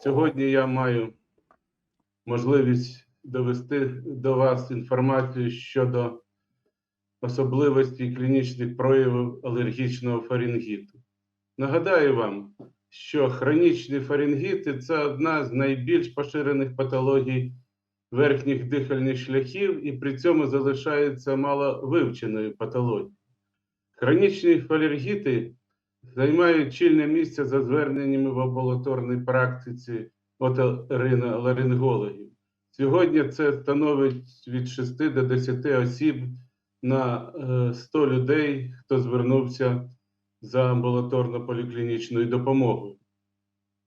Сьогодні я маю можливість довести до вас інформацію щодо особливостей клінічних проявів алергічного фарінгіту. Нагадаю вам, що хронічні фарінгіти це одна з найбільш поширених патологій верхніх дихальних шляхів і при цьому залишається мало вивченою патологією. Хронічні фалергіти займають чільне місце за зверненнями в амбулаторній практиці оториноларингологів. Сьогодні це становить від 6 до 10 осіб на е, 100 людей, хто звернувся за амбулаторно-поліклінічною допомогою.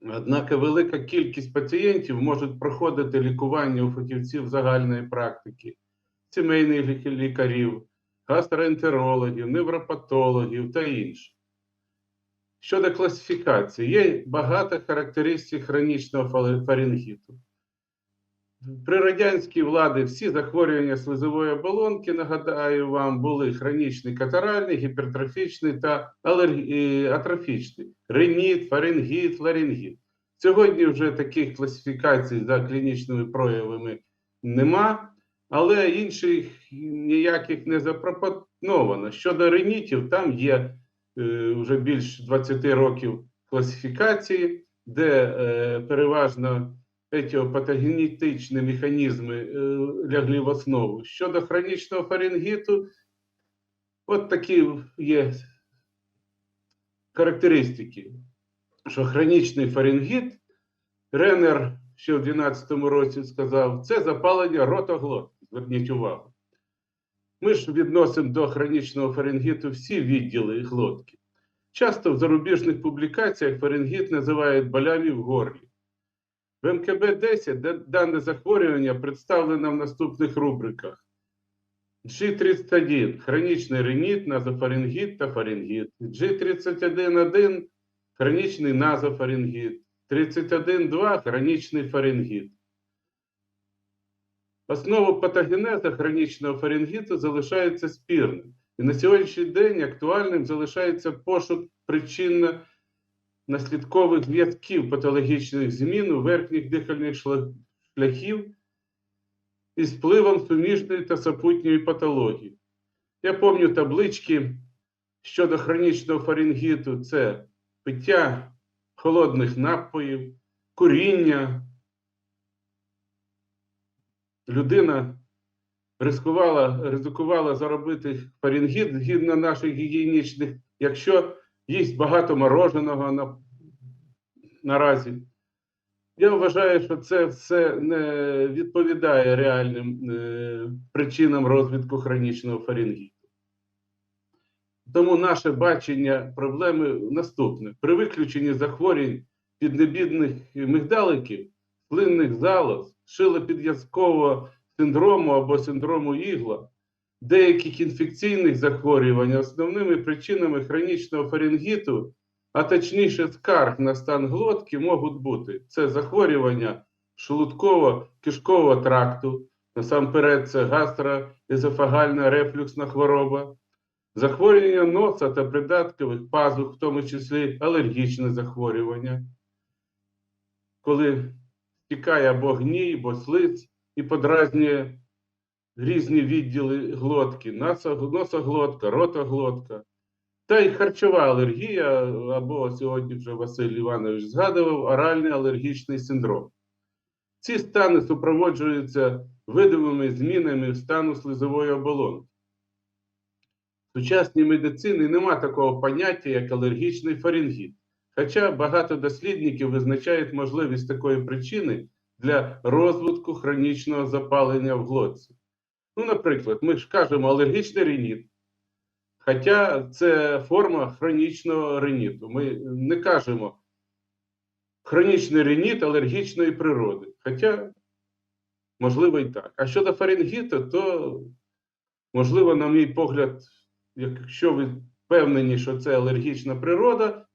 Однак велика кількість пацієнтів можуть проходити лікування у фахівців загальної практики, сімейних лікарів, гастроентерологів, невропатологів та інших. Щодо класифікації, є багато характеристик хронічного фарингіту. При радянській владі всі захворювання слизової оболонки, нагадаю вам, були хронічний катаральний, гіпертрофічний та і атрофічний. Реніт, фарингіт, ларингіт. Сьогодні вже таких класифікацій за клінічними проявами нема, але інших ніяких не запропоновано. Щодо ренітів, там є е, вже більш 20 років класифікації, де е, переважно етіопатогенетичні механізми е, лягли в основу. Щодо хронічного фарингіту, от такі є характеристики, що хронічний фарингіт, Ренер ще в 12-му році сказав, це запалення ротоглотки. Зверніть увагу. Ми ж відносимо до хронічного фарингіту всі відділи і глотки. Часто в зарубіжних публікаціях фарингіт називають болями в горлі. В МКБ-10 дане захворювання представлено в наступних рубриках. G31 хронічний реніт, назофарингіт та фарингіт. G31.1 хронічний назофарингіт. 31.2 хронічний фарингіт. Основа патогенеза хронічного фарингіту залишається спірним. І на сьогоднішній день актуальним залишається пошук причинно-наслідкових зв'язків патологічних змін у верхніх дихальних шляхів із впливом суміжної та супутньої патології. Я пам'ятаю таблички щодо хронічного фарингіту: це пиття холодних напоїв, куріння. Людина ризикувала, ризикувала заробити фарингіт згідно наших гігієнічних, якщо їсть багато мороженого на, наразі. Я вважаю, що це все не відповідає реальним е, причинам розвитку хронічного фарингіту. Тому наше бачення проблеми наступне: при виключенні захворювань піднебідних мигдаликів, слинних залоз, шилопідв'язкового синдрому або синдрому ігла, деяких інфекційних захворювань, основними причинами хронічного фарингіту, а точніше скарг на стан глотки, можуть бути це захворювання шлунково-кишкового тракту, насамперед це гастроезофагальна рефлюксна хвороба, захворювання носа та придаткових пазух, в тому числі алергічне захворювання, коли стікає або гній, або слиз і подразнює різні відділи глотки, носоглотка, ротоглотка, та й харчова алергія, або сьогодні вже Василь Іванович згадував, оральний алергічний синдром. Ці стани супроводжуються видимими змінами в стану слизової оболонки. В сучасній медицині нема такого поняття, як алергічний фарингіт. Хоча багато дослідників визначають можливість такої причини для розвитку хронічного запалення в глотці. Ну, наприклад, ми ж кажемо алергічний реніт, хоча це форма хронічного реніту. Ми не кажемо хронічний реніт алергічної природи. Хоча, можливо, і так. А щодо фарингіту, то, можливо, на мій погляд, якщо ви впевнені, що це алергічна природа,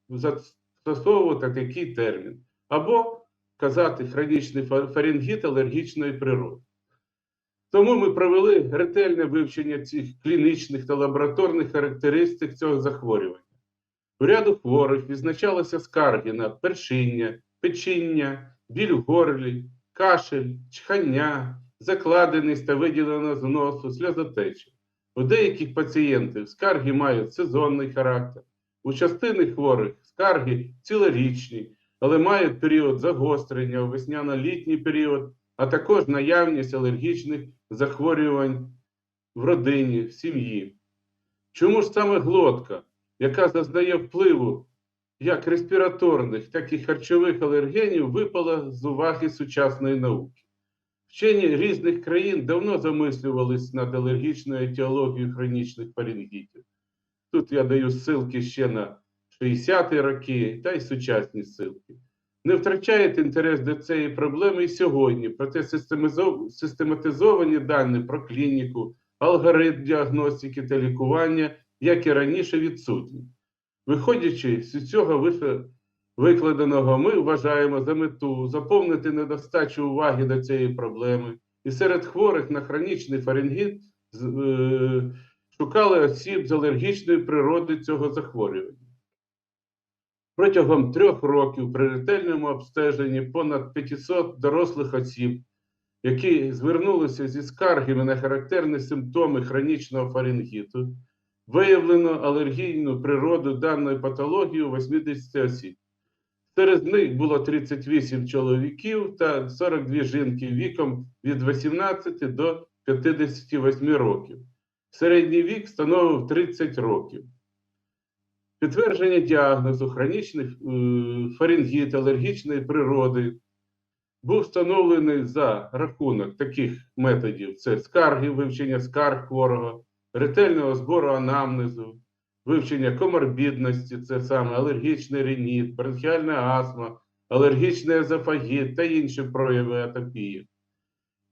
застосовувати такий термін. Або казати хронічний фа- фарингіт алергічної природи. Тому ми провели ретельне вивчення цих клінічних та лабораторних характеристик цього захворювання. У ряду хворих відзначалися скарги на першиння, печіння, біль в горлі, кашель, чхання, закладеність та виділення з носу, сльозотеча. У деяких пацієнтів скарги мають сезонний характер, у частини хворих скарги цілорічні, але мають період загострення весняно-літній період, а також наявність алергічних захворювань в родині, в сім'ї. Чому ж саме глотка, яка зазнає впливу як респіраторних, так і харчових алергенів, випала з уваги сучасної науки? Вчені різних країн давно замислювались над алергічною етіологією хронічних фарінгітів. Тут я даю ссылки ще на 60-ті роки та й сучасні ссылки. Не втрачають інтерес до цієї проблеми і сьогодні, проте систематизовані дані про клініку, алгоритм діагностики та лікування, як і раніше, відсутні. Виходячи з цього викладеного, ми вважаємо за мету заповнити недостачу уваги до цієї проблеми, і серед хворих на хронічний фарингіт е, шукали осіб з алергічної природи цього захворювання. Протягом трьох років при ретельному обстеженні понад 500 дорослих осіб, які звернулися зі скаргами на характерні симптоми хронічного фарингіту, виявлено алергійну природу даної патології у 80 осіб. Серед них було 38 чоловіків та 42 жінки віком від 18 до 58 років. Середній вік становив 30 років. Підтвердження діагнозу хронічних е, фарингіт алергічної природи був встановлений за рахунок таких методів: це скарги, вивчення скарг хворого, ретельного збору анамнезу, вивчення коморбідності, це саме алергічний реніт, бронхіальна астма, алергічний езофагіт та інші прояви атопії.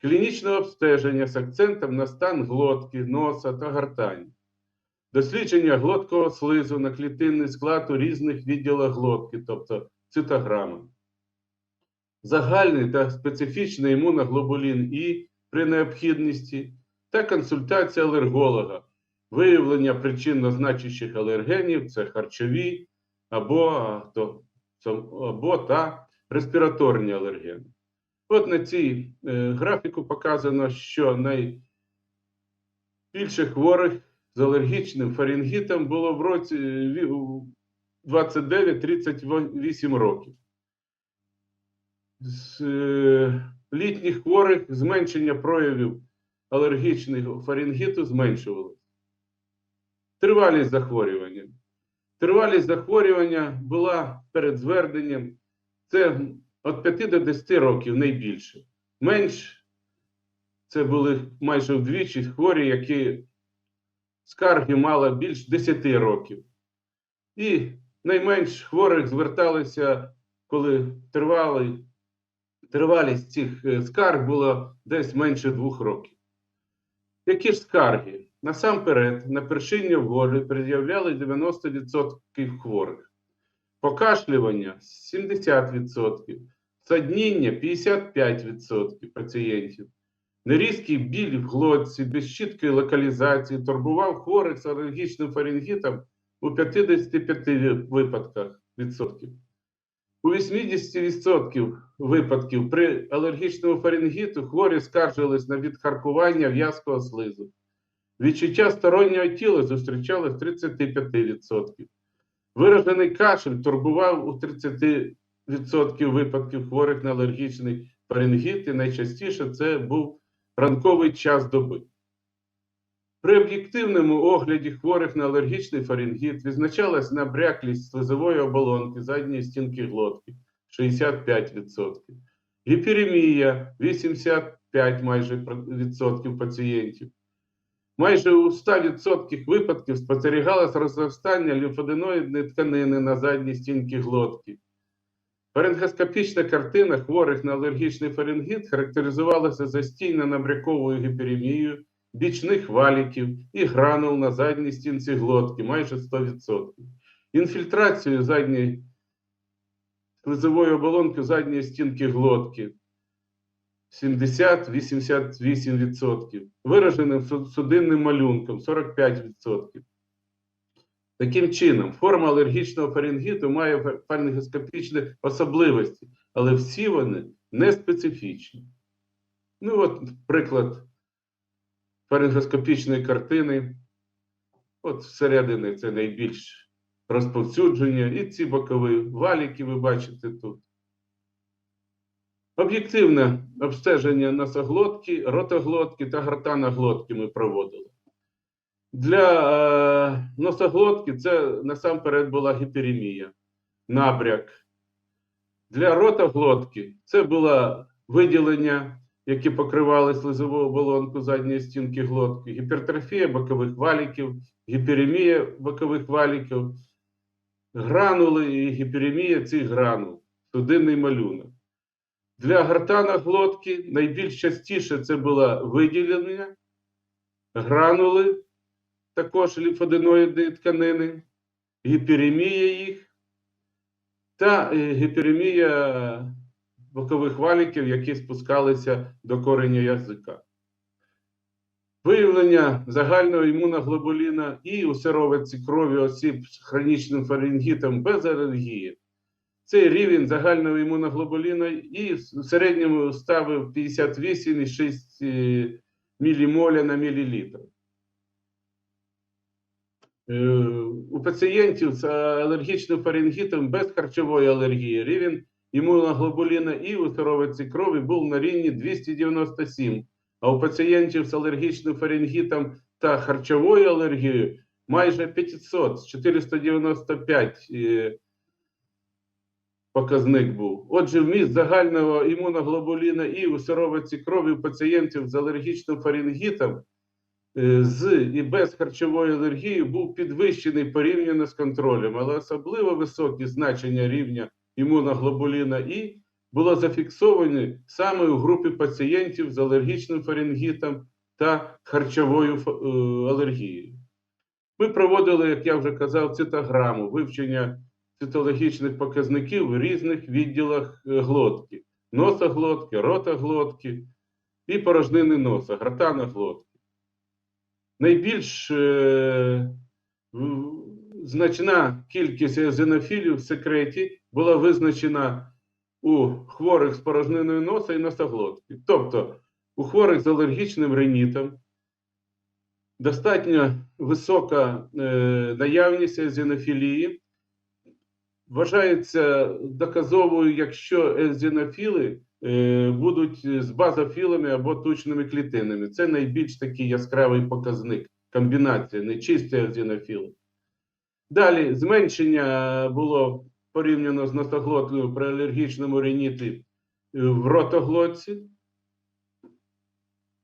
Клінічне обстеження з акцентом на стан глотки, носа та гортані. Дослідження глоткового слизу на клітинний склад у різних відділах глотки, тобто цитограма. Загальний та специфічний імуноглобулін І при необхідності та консультація алерголога, виявлення причинно-значущих алергенів це харчові або, то, або та респіраторні алергени. От на цій е, графіку показано, що найбільше хворих з алергічним фарингітом було в році е, ві- у 29-38 років. З е, літніх хворих зменшення проявів алергічного фарингіту зменшувалося. Тривалість захворювання. Тривалість захворювання була перед зверненням це від 5 до 10 років найбільше. Менш це були майже вдвічі хворі, які скарги мали більш 10 років. І найменш хворих зверталися, коли тривали, тривалість цих е, скарг була десь менше двох років. Які ж скарги? Насамперед, на першиння в горлі пред'являли 90% хворих, покашлювання 70%, садніння 55% пацієнтів, нерізкий біль в глотці без чіткої локалізації турбував хворих з алергічним фарингітом у 55 випадках відсотків. У 80% випадків при алергічному фарингіту хворі скаржились на відхаркування в'язкого слизу. Відчуття стороннього тіла зустрічалось в 35%. Виражений кашель турбував у 30% випадків хворих на алергічний фарингіт, і найчастіше це був ранковий час доби. При об'єктивному огляді хворих на алергічний фарингіт відзначалась набряклість слизової оболонки задньої стінки глотки 65%, гіперемія 85 майже відсотків пацієнтів. Майже у 100% випадків спостерігалось розростання лімфоденоїдної тканини на задній стінці глотки. Фарингоскопічна картина хворих на алергічний фарингіт характеризувалася застійно набряковою гіперемією, бічних валіків і гранул на задній стінці глотки майже 100%. Інфільтрацію задньої слизової оболонки задньої стінки глотки 70-88%, вираженим судинним малюнком 45%. Таким чином, форма алергічного фарингіту має фа- фарингоскопічні особливості, але всі вони не специфічні. Ну, от приклад фарингоскопічної картини. От всередині це найбільш розповсюдження, і ці бокові валіки ви бачите тут. Об'єктивне обстеження носоглотки, ротоглотки та гортаноглотки ми проводили. Для е, носоглотки це насамперед була гіперемія, набряк. Для ротоглотки це було виділення, які покривали слизову оболонку задньої стінки глотки, гіпертрофія бокових валіків, гіперемія бокових валіків, гранули і гіперемія цих гранул, судинний малюнок. Для гортаноглотки найбільш частіше це було виділення, гранули, також лімфоденоїдної тканини, гіперемія їх та е, гіперемія бокових валіків, які спускалися до кореня язика. Виявлення загального імуноглобуліна і у сировиці крові осіб з хронічним фарингітом без алергії. Цей рівень загального імуноглобуліна і в середньому ставив 58,6 е, мілімоля на мілілітр. Е, У пацієнтів з алергічним фарингітом без харчової алергії рівень імуноглобуліна і у сировиці крові був на рівні 297, а у пацієнтів з алергічним фарингітом та харчовою алергією майже 500, 495 е, показник був. Отже, вміст загального імуноглобуліна і у сировиці крові у пацієнтів з алергічним фарингітом е, з і без харчової алергії був підвищений порівняно з контролем, але особливо високі значення рівня імуноглобуліна І було зафіксовані саме у групі пацієнтів з алергічним фарингітом та харчовою е, алергією. Ми проводили, як я вже казав, цитограму, вивчення цитологічних показників в різних відділах е, глотки: носоглотки, ротоглотки і порожнини носа, гортаноглотки. Найбільш е, значна кількість езонофілів в секреті була визначена у хворих з порожниною носа і носоглотки. Тобто у хворих з алергічним ринітом достатньо висока е, наявність езонофілії. Вважається доказовою, якщо езонофіли е, будуть з базофілами або тучними клітинами. Це найбільш такий яскравий показник, комбінація, нечисті езонофіли. Далі зменшення було порівняно з носоглоткою при алергічному реніті е, в ротоглотці.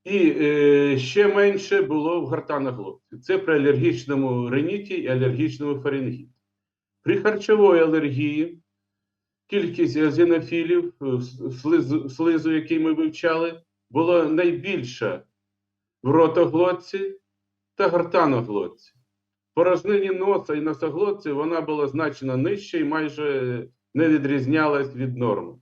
І е, ще менше було в гортаноглотці. Це при алергічному реніті і алергічному фарингіті. При харчовій алергії кількість езонофілів е, слизу, який ми вивчали, була найбільша в ротоглотці та гортаноглотці. Порожнині носа і носоглотці вона була значно нижча і майже не відрізнялась від норми.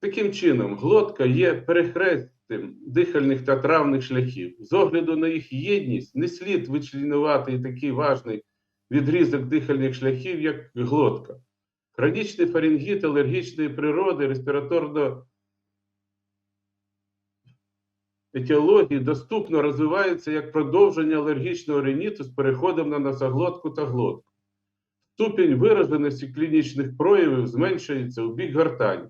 Таким чином, глотка є перехрестям дихальних та травних шляхів. З огляду на їх єдність не слід вичленувати такий важний відрізок дихальних шляхів, як глотка. Хронічний фарингіт алергічної природи, респіраторно етіології доступно розвивається як продовження алергічного риніту з переходом на носоглотку та глотку. Ступінь вираженості клінічних проявів зменшується у бік гортані.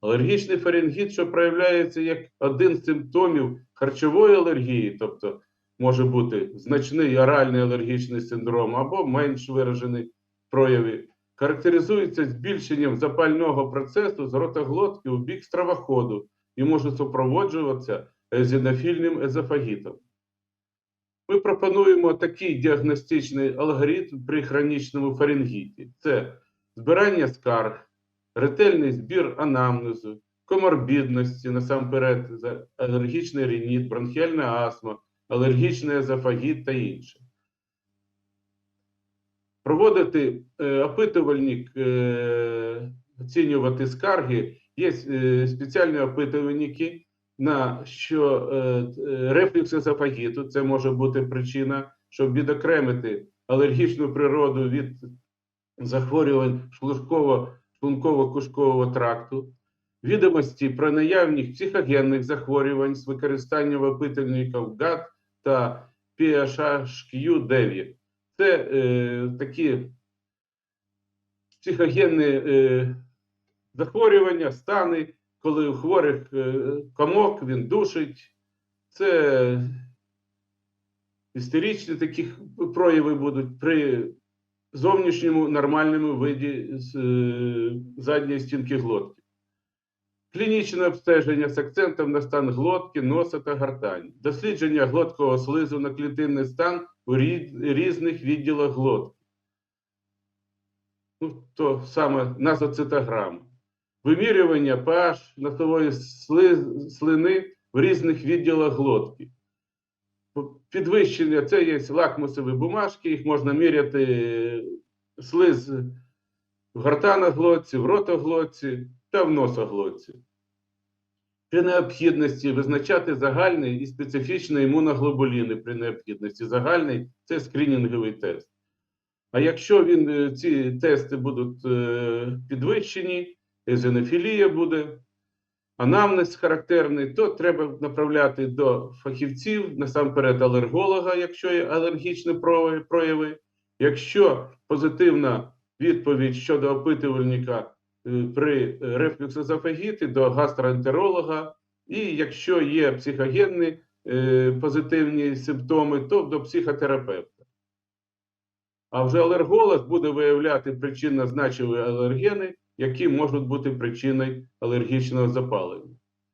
Алергічний фарингіт, що проявляється як один з симптомів харчової алергії, тобто може бути значний оральний алергічний синдром або менш виражений прояви, характеризується збільшенням запального процесу з ротоглотки у бік стравоходу і може супроводжуватися езонофільним езофагітом. Ми пропонуємо такий діагностичний алгоритм при хронічному фарингіті: це збирання скарг, ретельний збір анамнезу, коморбідності, насамперед, алергічний рініт, бронхіальна астма, алергічний езофагіт та інше. Проводити е, опитувальник, е, оцінювати скарги. Є е, спеціальні опитувальники на що рефлюкс езофагіту, це може бути причина, щоб відокремити алергічну природу від захворювань шлунково-шлунково-кишкового тракту, відомості про наявність психогенних захворювань з використанням опитувальників ГАТ та PHHQ-9. Це е, такі психогенні е, захворювання, стани, коли у хворих е, комок він душить. Це істеричні такі прояви будуть при зовнішньому нормальному виді з, е, задньої стінки глотки. Клінічне обстеження з акцентом на стан глотки, носа та гортані. Дослідження глоткового слизу на клітинний стан у різних відділах глотки. Ну, то саме назоцитограма. Вимірювання pH носової сли- слини в різних відділах глотки. Підвищення це є лакмусові бумажки, їх можна міряти слиз в гортаноглотці, в ротоглотці та в носоглотці. При необхідності визначати загальний і специфічний імуноглобуліни при необхідності. Загальний це скринінговий тест. А якщо він, е, ці тести будуть е, підвищені, езонофілія буде, анамнез характерний, то треба направляти до фахівців, насамперед алерголога, якщо є алергічні прояви-. Якщо позитивна відповідь щодо опитувальника при рефлюксозофагіті, до гастроентеролога, і якщо є психогенні е, позитивні симптоми, то до психотерапевта. А вже алерголог буде виявляти причинно значимі алергени, які можуть бути причиною алергічного запалення.